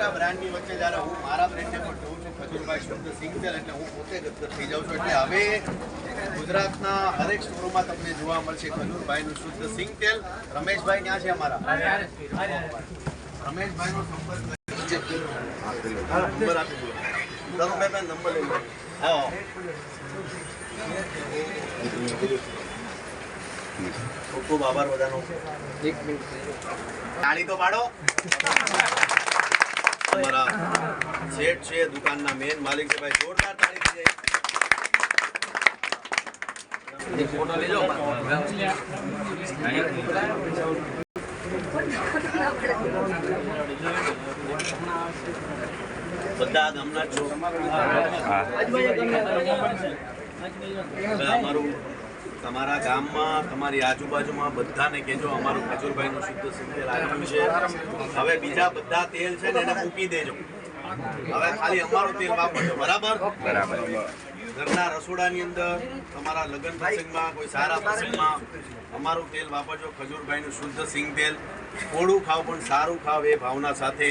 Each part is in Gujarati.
મોટા બ્રાન્ડની વચ્ચે જ્યારે હું મારા બ્રેન્ડને પણ જોઉં છું ખજુરભાઈ શુદ્ધ સિંગતેલ એટલે હું પોતે ગદગદ થઈ જાઉં છું. એટલે હવે ગુજરાતના હરેક સ્ટોરોમાં તમને જોવા મળશે ખજુરભાઈનું શુદ્ધ સિંગતેલ. રમેશભાઈ ત્યાં છે અમારા? રમેશભાઈનો સંપર્ક હા, નંબર આપી દો ધનુભાઈ પાસે નંબર લઈ લો. આવો ખૂબ ખૂબ આભાર બધાનો. તાળી તો પાડો. અમારા શેઠ છે દુકાનના મેન માલિક છે ભાઈ જોરદાર તાળી થઈ ફોટો લેજો બધા ગામના છો. અમારું તમારા ગામમાં તમારી આજુબાજુમાં બધાને કહેજો અમારું ખજૂરભાઈનું શુદ્ધ સિંગ તેલ આવ્યું છે. હવે બીજા બધા તેલ છે ને એને મૂકી દેજો. હવે ખાલી અમારું તેલ વાપરજો બરાબર? બરાબર. ઘરના રસોડાની અંદર તમારા લગ્ન પ્રસંગમાં કોઈ સારા પ્રસંગમાં અમારું તેલ વાપરજો ખજૂરભાઈનું શુદ્ધ સિંગ તેલ થોડું ખાવ પણ સારું ખાવ એ ભાવના સાથે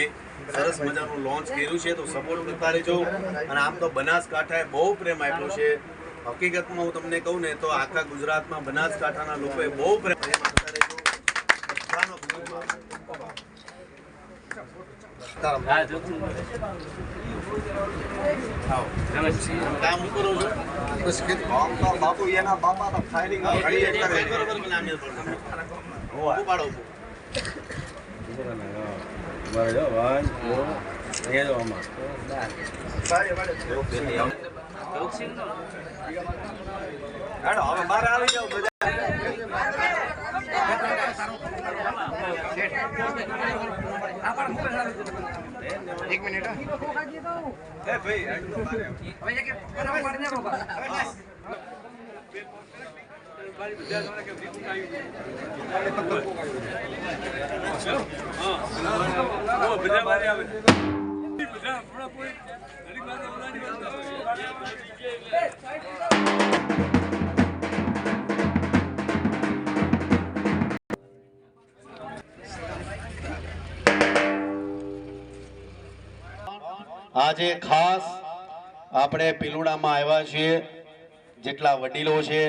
સરસ મજાનું લોન્ચ કર્યું છે. તો સપોર્ટ કરતા રહેજો. અને આમ તો બનાસકાંઠાએ બહુ પ્રેમ આપ્યો છે. હકીકતમાં હું તમને કહું ને તો આખા ગુજરાતમાં બનાસકાંઠાના લોકોએ બહુ પ્રેમ પ્રેમ આપતા રહેજો બધાનો ખૂબ આભાર. કામ હું કરું છું? બાપુ એના બાપા તો ફાયરિંગ ઘડી એટલા કઈ બરોબર કે નામ નથી હેડો હવે બહાર આવી જાવ બધા. એક મિનિટ એ ભાઈ હેડો મારે આવો. આજે ખાસ આપણે પીલુડામાં આવ્યા છીએ. જેટલા વડીલો છે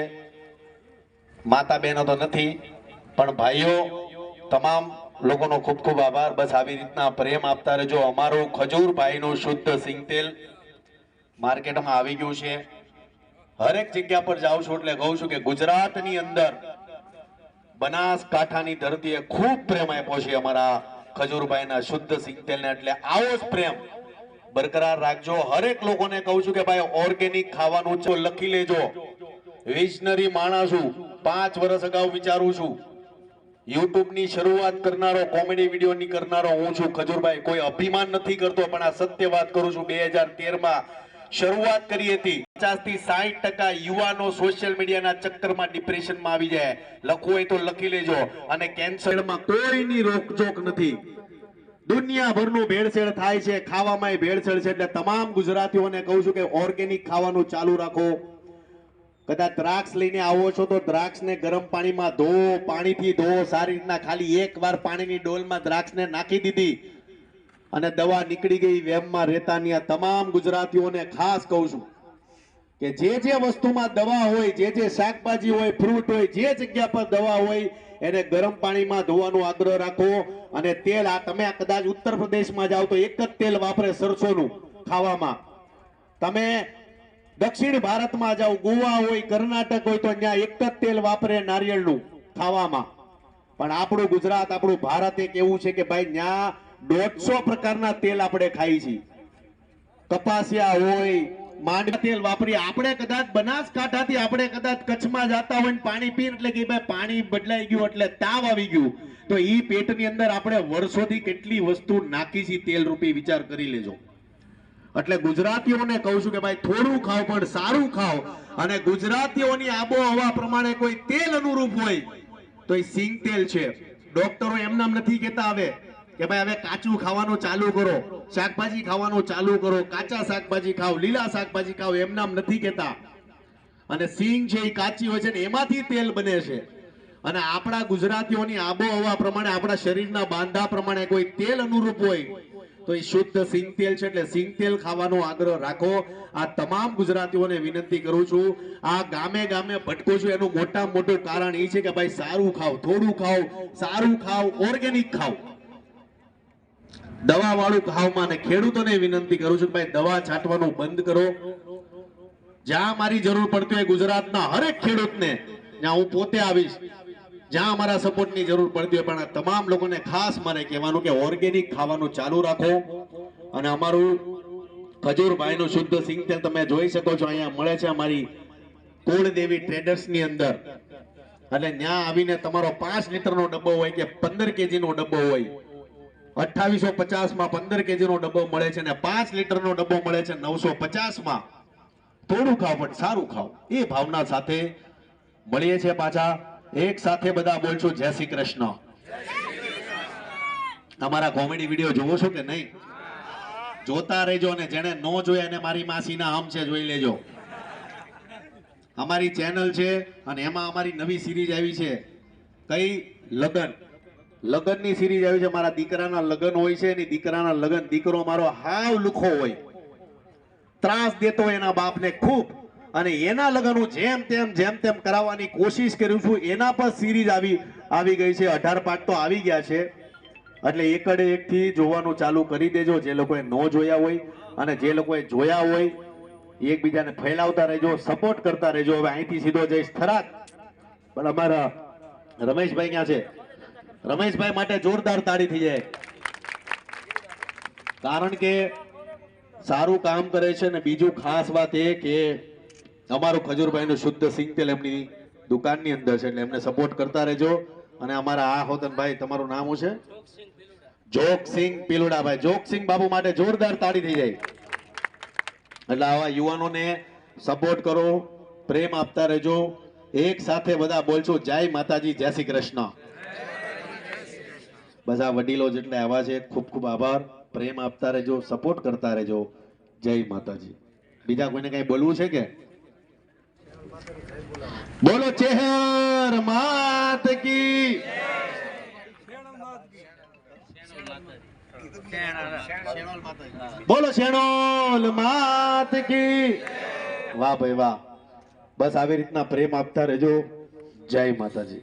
માતા બહેનો તો નથી, પણ ભાઈઓ, તમામ લોકોનો ખૂબ ખૂબ આભાર. બસ આવી રીતના પ્રેમ આપતા રહેજો. અમારું ખજૂરભાઈનું શુદ્ધ સિંગતેલ માર્કેટમાં આવી ગયું છે. હરેક જગ્યા પર જાઉં છું એટલે કહું છું કે ગુજરાતની અંદર બનાસકાંઠાની ધરતીએ ખૂબ પ્રેમ આપ્યો છે અમારા ખજૂરભાઈના શુદ્ધ સિંગતેલને. એટલે આવો જ પ્રેમ બરકરાર રાખજો. હરેક લોકોને કહું છું કે ભાઈ, ઓર્ગેનિક ખાવાનું લખી લેજો. વિઝનરી માણસ પાંચ વર્ષ અગાઉ વિચારું છું. યુટ્યુબની શરૂઆત કરનારો, કોમેડી વિડીયોની કરનારો હું છું ખજુરભાઈ. કોઈ અભિમાન નથી કરતો, પણ આ સત્ય વાત કરું છું. બે હજાર શરૂઆત કરી હતી. પચાસથી સાહીઠ ટકા યુવાનો સોશિયલ મીડિયાના ચક્કરમાં ડિપ્રેશનમાં આવી જાય. લખવું હોય તો લખી લેજો. અને કેન્સરમાં કોઈની રોકજોક નથી. દુનિયાભરનું ભેળસેળ થાય છે. ખાવામાં ભેળસેળ છે. એટલે તમામ ગુજરાતીઓને કહું છું કે ઓર્ગેનિક ખાવાનું ચાલુ રાખો. કદાચ દ્રાક્ષ લઈને આવો છો તો દ્રાક્ષને ગરમ પાણીમાં ધો, પાણીથી ધો, સારી રીતના ખાલી એકવાર પાણીની ડોલમાં દ્રાક્ષને નાખી દીધી અને દવા નીકળી ગઈ વેમમાં રહેતાની આ તમામ ગુજરાતીઓને ખાસ કહું છું કે જે જે વસ્તુમાં દવા હોય, જે જે શાકભાજી હોય, ફ્રૂટ હોય, જે જગ્યા પર દવા હોય, એને ગરમ પાણીમાં ધોવાનો આગ્રહ રાખો અને તેલ આ તમે કદાચ ઉત્તર પ્રદેશમાં જાઓ તો એક જ તેલ વાપરે સરસોનું ખાવામાં. તમે દક્ષિણ ભારતમાં જાઓ, ગોવા હોય, કર્ણાટક હોય, તો ત્યાં એક જ તેલ વાપરે નારિયેળનું ખાવામાં. પણ આપણું ગુજરાત, આપણું ભારત એક એવું છે કે ભાઈ, ત્યાં દોઢસો પ્રકારના તેલ આપણે ખાઈ છીએ. કપાસિયા હોય, માંડવા તેલ વાપરી આપણે કદાચ બનાસકાંઠાથી આપણે કદાચ કચ્છમાં જતા હોય ને પાણી પીને એટલે કે ભાઈ, પાણી બદલાઈ ગયું એટલે તાવ આવી ગયું, તો એ પેટની અંદર આપણે વર્ષોથી કેટલી વસ્તુ નાખી છે તેલ રૂપી વિચાર કરી લેજો. એટલે ગુજરાતીઓને કહું છું કે ભાઈ, થોડું ખાઓ પણ સારું ખાઓ અને ગુજરાતીઓની આબોહવા પ્રમાણે કોઈ તેલ અનુરૂપ હોય, તો એ સિંગ તેલ છે. ડોક્ટરો એમ નામ નથી કહેતા હવે કે ભાઈ, હવે કાચું ખાવાનું ચાલુ કરો, શાકભાજી ખાવાનું ચાલુ કરો, કાચા શાકભાજી ખાઓ લીલા શાકભાજી ખાઓ એમ નામ નથી કહેતા. અને સિંગ છે એ કાચી હોય છે ને, એમાંથી તેલ બને છે. અને આપણા ગુજરાતીઓની આબોહવા પ્રમાણે, આપણા શરીરના બાંધા પ્રમાણે કોઈ તેલ અનુરૂપ હોય તો એ શુદ્ધ સિંગ તેલ છે એટલે સિંગ તેલ ખાવાનો આગ્રહ રાખો. આ તમામ ગુજરાતીઓને વિનંતી કરું છું. આ ગામે ગામે ભટકો છું. એનું મોટા મોટું કારણ એ છે કે ભાઈ સારું ખાવ, થોડું ખાવ, સારું ખાવ ઓર્ગેનિક ખાવ. દવા વાળું ખાવમાં ને ખેડૂતોને વિનંતી કરું છું ભાઈ દવા છાંટવાનું બંધ કરો. જ્યાં મારી જરૂર પડતી હોય ગુજરાતના હરેક ખેડૂતને જ્યાં હું પોતે આવીશ. જ્યાં અમારા સપોર્ટની જરૂર પડતી હોય, પણ તમામ લોકોને ખાસ મારે કહેવાનું કે ઓર્ગેનિક ખાવાનું ચાલુ રાખો. અને અમારું ખજૂરભાઈનું શુદ્ધ સિંગ તેલ તમે જોઈ શકો છો, અહીંયા મળે છે અમારી કુળદેવી ટ્રેડર્સની અંદર. એટલે ત્યાં આવીને તમારો પાંચ લીટરનો ડબ્બો હોય કે પંદર કેજીનો ડબ્બો હોય, અઠ્ઠાવીસો પચાસમાં પંદર કેજીનો ડબ્બો મળે છે અને પાંચ લીટરનો ડબ્બો મળે છે નવસો પચાસમાં. થોડું ખાવ પણ સારું ખાવ એ ભાવના સાથે મળીએ છીએ પાછા. એક સાથે બધા બોલશું, જય શ્રી કૃષ્ણ. અમારા કોમેડી વીડિયો જોવો છો કે નહીં? જોતા રહેજો અને જેને ન જોયા એને મારી માસીના આમ છે, જોઈ લેજો. અમારી ચેનલ છે અને એમાં અમારી નવી સિરીઝ આવી છે. કઈ? લગન. લગનની સિરીઝ આવી છે. મારા દીકરાના લગન હોય છે એની દીકરાના લગન દીકરો મારો હાવ લુખો હોય. ત્રાસ દેતો એના બાપને ખૂબ. અને એના લગ્ન હું જેમ તેમ જેમ તેમ કરાવવાની કોશિશ કરું છું, એના પર સિરીઝ આવી આવી ગઈ છે. અઢાર પાઠ તો આવી ગયા છે. એટલે એકડે એકથી જોવાનું ચાલુ કરી દેજો, જે લોકોએ ન જોયા હોય અને જે લોકોએ જોયા હોય, એકબીજાને ફેલાવતા રહેજો સપોર્ટ કરતા રહેજો. હવે અહીંથી સીધો જઈશ થરાક પણ અમારા રમેશભાઈ ક્યાં છે? રમેશભાઈ માટે જોરદાર તાળી થઈ જાય. કારણ કે સારું કામ કરે છે ને બીજું ખાસ વાત એ કે અમારું ખજૂરભાઈનું શુદ્ધ સિંગ એમની દુકાનની અંદર છે, એટલે એમને સપોર્ટ કરતા રહેજો. અને અમારા આ હોતનભાઈ, તમારું નામ શું છે? જોગસિંહ પિલુડાભાઈ. જોગસિંહ બાબુ માટે જોરદાર તાળી થઈ જાય. એટલે આવા યુવાનોને સપોર્ટ કરો, પ્રેમ આપતા રહેજો. એક સાથે બધા બોલશો, જય માતાજી, જય શ્રી કૃષ્ણ. બધા વડીલો જેટલે આવા છે, ખૂબ ખૂબ આભાર. પ્રેમ આપતા રહેજો સપોર્ટ કરતા રહેજો. જય માતાજી. બીજા કોઈને કઈ બોલવું છે કે? બોલો ચેહર માત કી. બોલો શેણોલ માત કી. વાહ ભાઈ વાહ. બસ આવી રીતના પ્રેમ આપતા રહેજો. જય માતાજી.